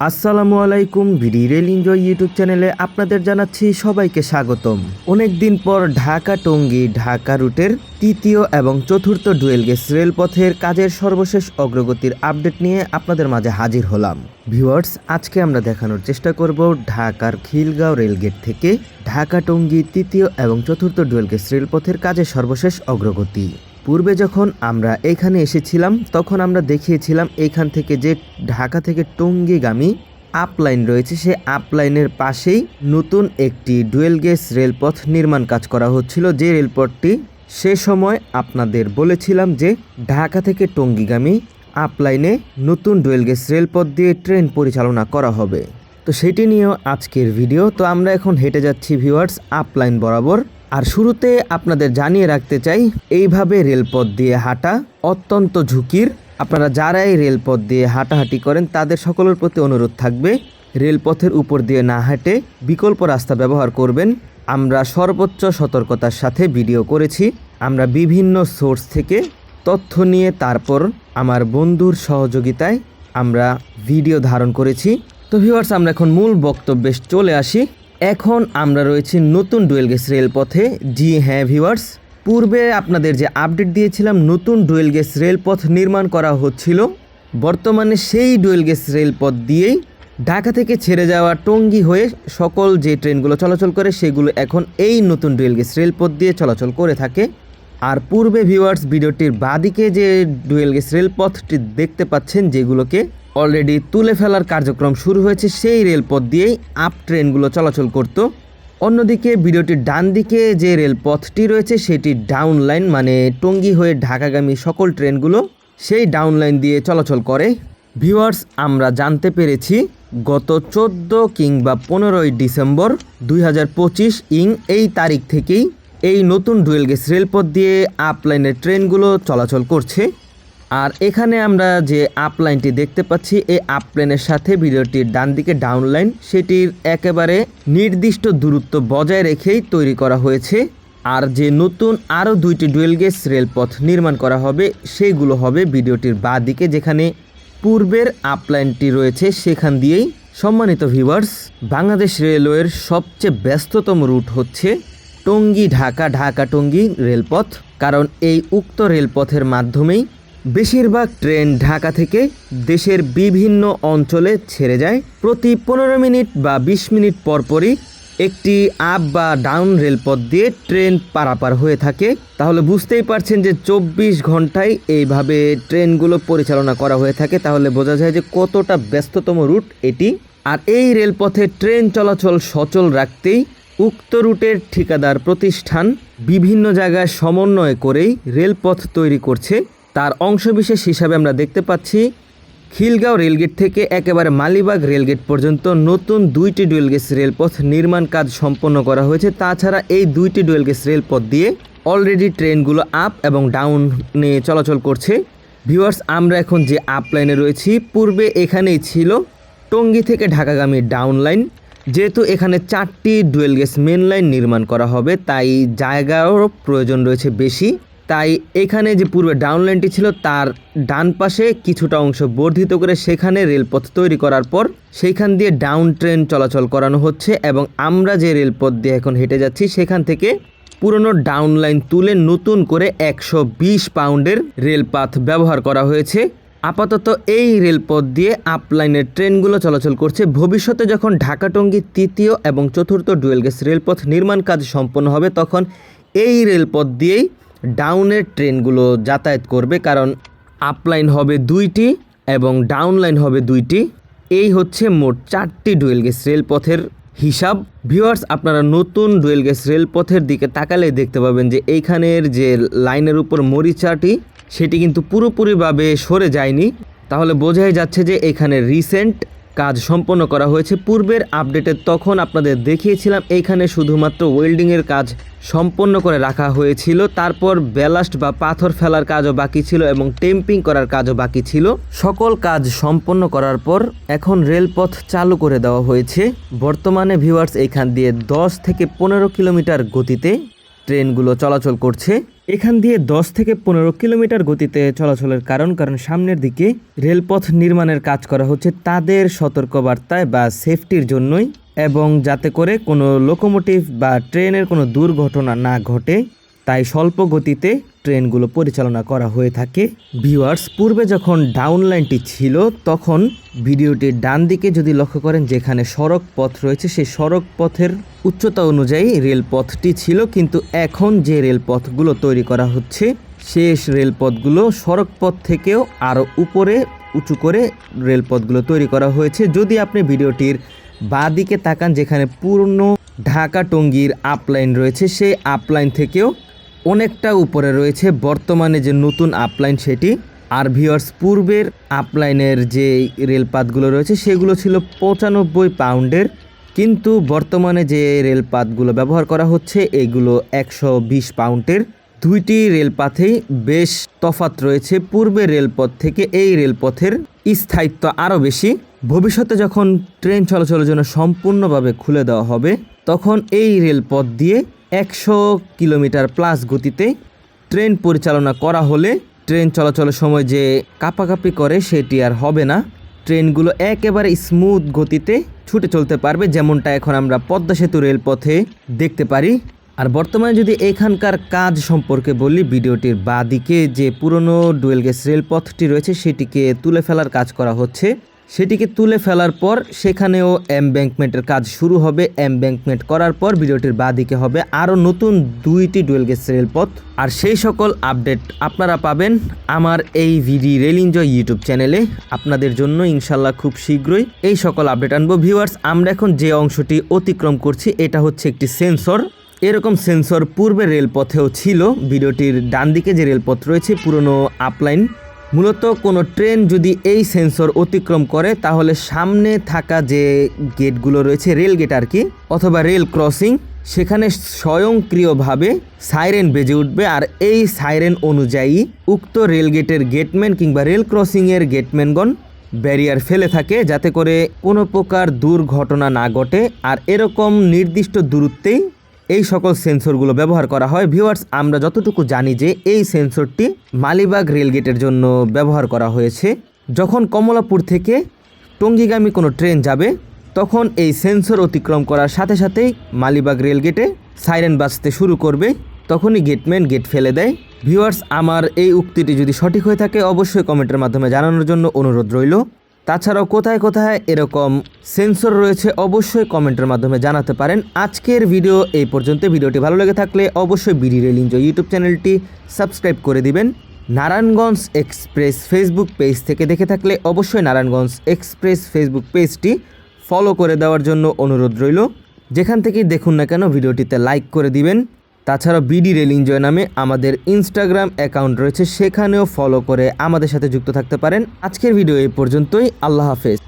আসসালামু আলাইকুম ভিডি rail enjoy YouTube চ্যানেলে আপনাদের জানাচ্ছি সবাইকে স্বাগতম। অনেকদিন পর ঢাকা টঙ্গী ঢাকা রুটের তৃতীয় এবং চতুর্থ ডুয়েল গেস রেলপথের কাজের সর্বশেষ অগ্রগতির আপডেট নিয়ে আপনাদের মাঝে হাজির হলাম। ভিউয়ার্স, আজকে আমরা দেখানোর চেষ্টা করব ঢাকার খিলগাঁও রেলগেট থেকে ঢাকা টঙ্গী তৃতীয় এবং চতুর্থ ডুয়েল গেস রেলপথের কাজের সর্বশেষ অগ্রগতি। পূর্বে যখন আমরা এখানে এসেছিলাম, তখন আমরা দেখিয়েছিলাম এখান থেকে যে ঢাকা থেকে টঙ্গীগামী আপলাইন রয়েছে, সে আপলাইনের পাশেই নতুন একটি ডুয়েল গেজ রেলপথ নির্মাণ কাজ করা হচ্ছিল। যে রেলপথটি সে সময় আপনাদের বলেছিলাম যে ঢাকা থেকে টঙ্গীগামী আপলাইনে নতুন ডুয়েল গেজ রেলপথ দিয়ে ট্রেন পরিচালনা করা হবে। তো সেটি নিয়েও আজকের ভিডিও। তো আমরা এখন হেঁটে যাচ্ছি ভিউয়ার্স, আপলাইন বরাবর। আর শুরুতে আপনাদের জানিয়ে রাখতে চাই, এইভাবে রেলপথ দিয়ে হাঁটা অত্যন্ত ঝুঁকির। আপনারা যারাই রেলপথ দিয়ে হাঁটাহাঁটি করেন, তাদের সকলের প্রতি অনুরোধ থাকবে, রেলপথের উপর দিয়ে না হাঁটে বিকল্প রাস্তা ব্যবহার করবেন। আমরা সর্বোচ্চ সতর্কতার সাথে ভিডিও করেছি। আমরা বিভিন্ন সোর্স থেকে তথ্য নিয়ে তারপর আমার বন্ধুর সহযোগিতায় আমরা ভিডিও ধারণ করেছি। তো ভিউয়ার্স, আমরা এখন মূল বক্তব্যে চলে আসি। এখন আমরা রয়েছি নতুন ডুয়েল গেস রেলপথে। জি হ্যাঁ ভিউয়ার্স, পূর্বে আপনাদের যে আপডেট দিয়েছিলাম, নতুন ডুয়েল গেস রেলপথ নির্মাণ করা হচ্ছিল। বর্তমানে সেই ডুয়েল গেস রেলপথ দিয়েই ঢাকা থেকে ছেড়ে যাওয়া টঙ্গী হয়ে সকল যে ট্রেনগুলো চলাচল করে, সেগুলো এখন এই নতুন ডুয়েল গেস রেলপথ দিয়ে চলাচল করে থাকে। আর পূর্বে, ভিউয়ার্স, ভিডিওটির বাদিকে যে ডুয়েল গেস রেলপথটি দেখতে পাচ্ছেন, যেগুলোকে অলরেডি তুলে ফেলার কার্যক্রম শুরু হয়েছে, সেই রেলপথ দিয়েই আপ ট্রেনগুলো চলাচল করত। অন্যদিকে ভিডিওটির ডান দিকে যে রেলপথটি রয়েছে, সেটি ডাউন লাইন মানে টঙ্গী হয়ে ঢাকাগামী সকল ট্রেনগুলো সেই ডাউন লাইন দিয়ে চলাচল করে। ভিউয়ার্স, আমরা জানতে পেরেছি, গত চোদ্দ কিংবা পনেরোই ডিসেম্বর দুই হাজার পঁচিশ ইং এই তারিখ থেকেই এই নতুন ডুয়েল গেস রেলপথ দিয়ে আপলাইনের ট্রেনগুলো চলাচল করছে। আর এখানে আমরা যে আপ লাইনটি দেখতে পাচ্ছি, এই আপলাইনের সাথে ভিডিওটির ডান দিকে ডাউন লাইন সেটির একেবারে নির্দিষ্ট দূরত্ব বজায় রেখেই তৈরি করা হয়েছে। আর যে নতুন আরও দুইটি ডুয়েল গেস রেলপথ নির্মাণ করা হবে সেইগুলো হবে ভিডিওটির বাঁ দিকে যেখানে পূর্বের আপলাইনটি রয়েছে, সেখান দিয়েই। সম্মানিত ভিউয়ার্স বাংলাদেশ রেলওয়ের সবচেয়ে ব্যস্ততম রুট হচ্ছে টঙ্গী ঢাকা ঢাকা টঙ্গী রেলপথ, কারণ এই উক্ত রেলপথের মাধ্যমেই বেশিরভাগ ট্রেন ঢাকা থেকে দেশের বিভিন্ন অঞ্চলে ছেড়ে যায়। প্রতি পনেরো মিনিট বা বিশ মিনিট পরপরই একটি আপ বা ডাউন রেলপথ দিয়ে ট্রেন পারাপার হয়ে থাকে। তাহলে বুঝতেই পারছেন যে চব্বিশ ঘন্টায় এইভাবে ট্রেনগুলো পরিচালনা করা হয়ে থাকে। তাহলে বোঝা যায় যে কতটা ব্যস্ততম রুট এটি। আর এই রেলপথে ট্রেন চলাচল সচল রাখতেই উক্ত রুটের ঠিকাদার প্রতিষ্ঠান বিভিন্ন জায়গায় সমন্বয় করেই রেলপথ তৈরি করছে। তার অংশবিশেষ হিসাবে আমরা দেখতে পাচ্ছি, খিলগাঁও রেলগেট থেকে একেবারে মালিবাগ রেলগেট পর্যন্ত নতুন দুইটি ডুয়েল গেস রেলপথ নির্মাণ কাজ সম্পন্ন করা হয়েছে। তাছাড়া এই দুইটি ডুয়েল গেস রেলপথ দিয়ে অলরেডি ট্রেনগুলো আপ এবং ডাউনে চলাচল করছে। ভিউয়ার্স আমরা এখন যে আপ লাইনে রয়েছি, পূর্বে এখানেই ছিল টঙ্গী থেকে ঢাকাগামী ডাউন লাইন যেহেতু এখানে চারটি ডুয়েল গেস মেন লাইন নির্মাণ করা হবে, তাই জায়গারও প্রয়োজন রয়েছে বেশি। তাই এখানে যে পূর্বে ডাউন লাইনটি ছিল, তার ডান পাশে কিছুটা অংশ বর্ধিত করে সেখানে রেলপথ তৈরি করার পর সেইখান দিয়ে ডাউন ট্রেন চলাচল করানো হচ্ছে এবং আমরা যে রেলপথ দিয়ে এখন হেঁটে যাচ্ছি, সেখান থেকে পুরনো ডাউন লাইন তুলে নতুন করে একশো বিশ পাউন্ডের রেলপাথ ব্যবহার করা হয়েছে। আপাতত এই রেলপথ দিয়ে আপলাইনের ট্রেনগুলো চলাচল করছে। ভবিষ্যতে যখন ঢাকা টঙ্গী তৃতীয় এবং চতুর্থ ডুয়েল গেস রেলপথ নির্মাণ কাজ সম্পন্ন হবে, তখন এই রেলপথ দিয়েই ডাউনের ট্রেনগুলো যাতায়াত করবে, কারণ আপলাইন হবে দুইটি এবং ডাউন লাইন হবে দুইটি। এই হচ্ছে মোট চারটি ডুয়েল গেস রেলপথের হিসাব। ভিউয়ার্স আপনারা নতুন ডুয়েল গেস রেলপথের দিকে তাকালে দেখতে পাবেন যে এইখানের যে লাইনের উপর মরিচাটি, সেটি কিন্তু পুরোপুরিভাবে সরে যায়নি। তাহলে বোঝাই যাচ্ছে যে এখানে রিসেন্ট কাজ সম্পন্ন করা হয়েছে। পূর্বের আপডেটে তখন আপনাদের দেখিয়েছিলাম, এইখানে শুধুমাত্র ওয়েল্ডিংয়ের কাজ সম্পন্ন করে রাখা হয়েছিল। তারপর ব্যালাস্ট বা পাথর ফেলার কাজও বাকি ছিল এবং টেম্পিং করার কাজও বাকি ছিল। সকল কাজ সম্পন্ন করার পর এখন রেলপথ চালু করে দেওয়া হয়েছে। বর্তমানে ভিউয়ার্স, এইখান দিয়ে দশ থেকে পনেরো কিলোমিটার গতিতে ট্রেনগুলো চলাচল করছে। এখান দিয়ে দশ থেকে পনেরো কিলোমিটার গতিতে চলাচলের কারণ কারণ সামনের দিকে রেলপথ নির্মাণের কাজ করা হচ্ছে তাদের সতর্কবার্তায় বা সেফটির জন্যই এবং যাতে করে কোনো লোকোমোটিভ বা ট্রেনের কোনো দুর্ঘটনা না ঘটে। তাই স্বল্প গতিতে ট্রেনগুলো পরিচালনা করা হয়ে থাকে। ভিউয়ার্স, পূর্বে যখন ডাউন লাইনটি ছিল, তখন ভিডিওটির ডান দিকে যদি লক্ষ্য করেন, যেখানে সড়ক পথ রয়েছে, সেই সড়ক পথের উচ্চতা অনুযায়ী রেলপথটি ছিল, কিন্তু এখন যে রেলপথগুলো তৈরি করা হচ্ছে, শেষ রেলপথগুলো সড়ক পথ থেকেও আরও উপরে উঁচু করে রেলপথগুলো তৈরি করা হয়েছে। যদি আপনি ভিডিওটির বাঁ দিকে তাকান, যেখানে পূর্ণ ঢাকা টঙ্গীর আপলাইন রয়েছে, সেই আপলাইন থেকেও অনেকটা উপরে রয়েছে বর্তমানে যে নতুন আপলাইন সেটি। আর ভিওর্স পূর্বের আপলাইনের যে রেলপাতগুলো রয়েছে, সেগুলো ছিল পঁচানব্বই পাউন্ডের কিন্তু বর্তমানে যে রেলপাতগুলো ব্যবহার করা হচ্ছে, এগুলো একশো বিশ পাউন্ডের দুইটি রেলপাথেই বেশ তফাত রয়েছে। পূর্বের রেলপথ থেকে এই রেলপথের স্থায়িত্ব আরও বেশি। ভবিষ্যতে যখন ট্রেন চলাচলের জন্য সম্পূর্ণভাবে খুলে দেওয়া হবে, তখন এই রেলপথ দিয়ে একশো কিলোমিটার প্লাস গতিতে ট্রেন পরিচালনা করা হলে ট্রেন চলাচলের সময় যে কাপাকাপি করে সেটি আর হবে না। ট্রেনগুলো একেবারে স্মুথ গতিতে ছুটে চলতে পারবে, যেমনটা এখন আমরা পদ্মা সেতু রেলপথে দেখতে পারি। আর বর্তমানে যদি এখানকার কাজ সম্পর্কে বলি, ভিডিওটির বাদিকে যে পুরনো ডুয়েল গেস রেলপথটি রয়েছে, সেটিকে তুলে ফেলার কাজ করা হচ্ছে। সেটিকে তুলে ফেলার পর সেখানেও এমব্যাঙ্কমেন্টের কাজ শুরু হবে। এমব্যাঙ্কমেন্ট করার পর ভিডিওটির বাদিকে হবে আরও নতুন দুইটি ডুয়েল গেস রেলপথ। আর সেই সকল আপডেট আপনারা পাবেন আমার এই ভিডি রেল এনজয় ইউটিউব চ্যানেলে। আপনাদের জন্য ইনশাল্লাহ খুব শীঘ্রই এই সকল আপডেট আনব। ভিউয়ার্স, আমরা এখন যে অংশটি অতিক্রম করছি, এটা হচ্ছে একটি সেন্সর। এরকম সেন্সর পূর্বে রেলপথেও ছিল। ভিডিওটির ডান দিকে যে রেলপথ রয়েছে, পুরনো আপলাইন মূলত কোনো ট্রেন যদি এই সেন্সর অতিক্রম করে, তাহলে সামনে থাকা যে গেটগুলো রয়েছে, রেল গেট আর কি, অথবা রেল ক্রসিং, সেখানে স্বয়ংক্রিয়ভাবে সাইরেন বেজে উঠবে। আর এই সাইরেন অনুযায়ী উক্ত রেল গেটের গেটম্যান কিংবা রেল ক্রসিংয়ের গেটম্যানগণ ব্যারিয়ার ফেলে থাকে, যাতে করে কোনো প্রকার দুর্ঘটনা না ঘটে। আর এরকম নির্দিষ্ট দূরত্বেই এই সকল সেন্সরগুলো ব্যবহার করা হয়। ভিউয়ার্স, আমরা যতটুকু জানি যে এই সেন্সরটি মালিবাগ রেলগেটের জন্য ব্যবহার করা হয়েছে। যখন কমলাপুর থেকে টঙ্গিগামী কোনো ট্রেন যাবে, তখন এই সেন্সর অতিক্রম করার সাথে সাথেই মালিবাগ রেলগেটে সাইরেন বাজতে শুরু করবে। তখনই গেটম্যান গেট ফেলে দেয়। ভিউয়ার্স, আমার এই উক্তিটি যদি সঠিক হয়ে থাকে, অবশ্যই কমেন্টের মাধ্যমে জানানোর জন্য অনুরোধ রইল। তাছাড়াও কোথায় কোথায় এরকম সেন্সর রয়েছে অবশ্যই কমেন্টের মাধ্যমে জানাতে পারেন। আজকের ভিডিও এই পর্যন্ত। ভিডিওটি ভালো লেগে থাকলে অবশ্যই বিডি রেল এনজয় ইউটিউব চ্যানেলটি সাবস্ক্রাইব করে দিবেন। নারায়ণগঞ্জ এক্সপ্রেস ফেসবুক পেজ থেকে দেখে থাকলে অবশ্যই নারায়ণগঞ্জ এক্সপ্রেস ফেসবুক পেজটি ফলো করে দেওয়ার জন্য অনুরোধ রইল। যেখান থেকেই দেখুন না কেন, ভিডিওটিতে লাইক করে দিবেন। তাছাড়া বিডি রেল এনজয় নামে আমাদের ইনস্টাগ্রাম অ্যাকাউন্ট রয়েছে, সেখানেও ফলো করে আমাদের সাথে যুক্ত থাকতে পারেন। আজকের ভিডিও এই পর্যন্তই, আল্লাহ হাফেজ।